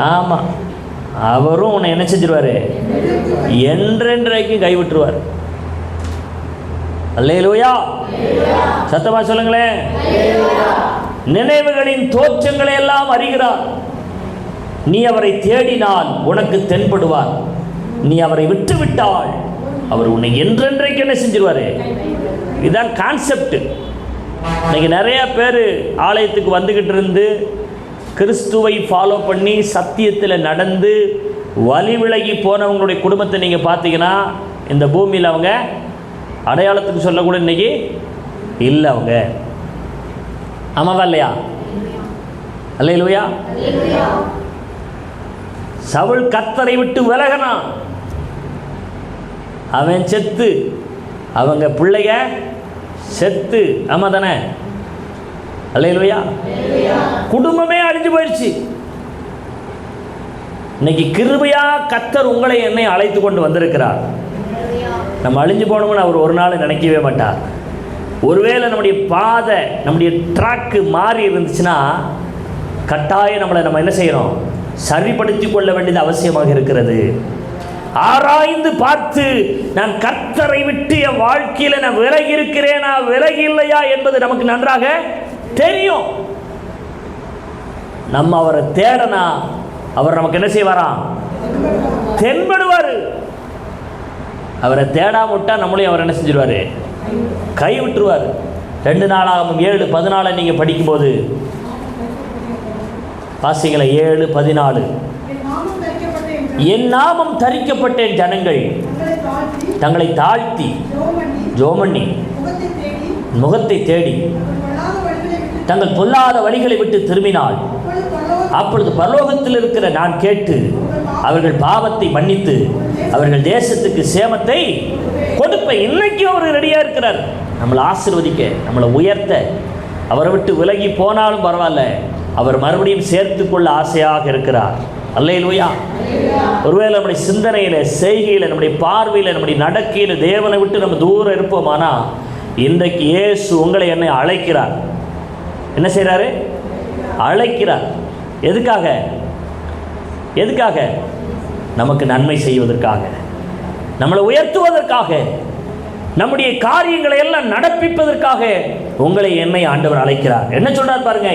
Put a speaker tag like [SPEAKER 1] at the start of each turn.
[SPEAKER 1] ஆமாம் அவரும் உன்னை என்ன செஞ்சிருவாரு? என்றென்றைக்கு கைவிட்டுருவார். அல்லேலூயா. சத்தமா சொல்லுங்களேன். நினைவுகளின் தோற்றங்களை எல்லாம் அறிகிறார். நீ அவரை தேடினால் உனக்கு தென்படுவார். நீ அவரை விட்டுவிட்டால் அவர் உன்னை என்றென்றைக்கு என்ன செஞ்சிருவாரு? இதுதான் கான்செப்ட் இன்னைக்கு நிறைய பேர் ஆலயத்துக்கு வந்துக்கிட்டு இருந்து கிறிஸ்துவை ஃபாலோ பண்ணி சத்தியத்தில் நடந்து வழி விலகி போனவங்களுடைய குடும்பத்தை நீங்கள் பார்த்தீங்கன்னா இந்த பூமியில் அவங்க அடையாளத்துக்கு சொல்லக்கூட இன்னைக்கு இல்லை அவங்க. ஆமாவா இல்லையா? அல்ல இல்லையா சவுள் கத்தரை விட்டு விலகனான். அவன் செத்து. அவங்க பிள்ளைக செத்து. ஆமா தானே அல்லையா குடும்பமே அழிஞ்சு போயிடுச்சு. இன்னைக்கு கிருபையா கத்தர் உங்களை என்னை அழைத்து கொண்டு வந்திருக்கிறார். நம்ம அழிஞ்சு போகணும்னு அவர் ஒரு நாள் நினைக்கவே மாட்டார். ஒருவேளை நம்முடைய பாதை நம்முடைய ட்ராக்கு மாறி இருந்துச்சுன்னா கட்டாயம் நம்மளை நம்ம என்ன செய்கிறோம் சரிப்படுத்தி கொள்ள வேண்டியது அவசியமாக இருக்கிறது. ஆராய்ந்து பார்த்து நான் கர்த்தரை விட்டு என் வாழ்க்கையில் நான் விலகி இருக்கிறேனா விலகி இல்லையா என்பது நமக்கு நன்றாக தெரியும். நம்ம அவரை தேடனா அவர் நமக்கு என்ன செய்வாராம் தென்படுவார். அவரை தேடாம விட்டா நம்மளையும் அவர் என்ன செஞ்சிருவார்? கை விட்டுருவார் ரெண்டு நாளாகவும் ஏழு பதினாலை நீங்கள் படிக்கும்போது வாசிங்கள ஏழு பதினாலு.
[SPEAKER 2] என் நாமம் தரிக்கப்பட்டேன் ஜனங்கள். தங்களை தாழ்த்தி
[SPEAKER 1] ஜோமண்ணி
[SPEAKER 2] முகத்தை தேடி
[SPEAKER 1] தங்கள் பொல்லாத வழிகளை
[SPEAKER 2] விட்டு
[SPEAKER 1] திரும்பினாள்.
[SPEAKER 2] அப்பொழுது
[SPEAKER 1] பரலோகத்தில் இருக்கிற நான் கேட்டு அவர்கள் பாவத்தை மன்னித்து அவர்கள் தேசத்துக்கு சேமத்தை கொடுப்பேன் இன்னைக்கும் அவர் ரெடியாக இருக்கிறார். நம்மளை ஆசிர்வதிக்க நம்மளை உயர்த்த அவரை விட்டு விலகி போனாலும் பரவாயில்ல. அவர் மறுபடியும் சேர்த்து கொள்ள ஆசையாக இருக்கிறார். அல்லையிலுயா ஒருவேளை நம்முடைய சிந்தனையில் செய்கையில் நம்முடைய பார்வையில் நம்முடைய நடக்கையில் தேவனை விட்டு நம்ம தூரம் இருப்போமானா இன்றைக்கு இயேசு உங்களை என்னை அழைக்கிறார். என்ன செய்கிறாரு அழைக்கிறார். எதுக்காக? எதுக்காக? நமக்கு நன்மை செய்வதற்காக. நம்மளை உயர்த்துவதற்காக. நம்முடைய காரியங்களை எல்லாம் நடப்பிப்பதற்காக உங்களை என்னை ஆண்டவர் அழைக்கிறார். என்ன சொல்றார் பாருங்க?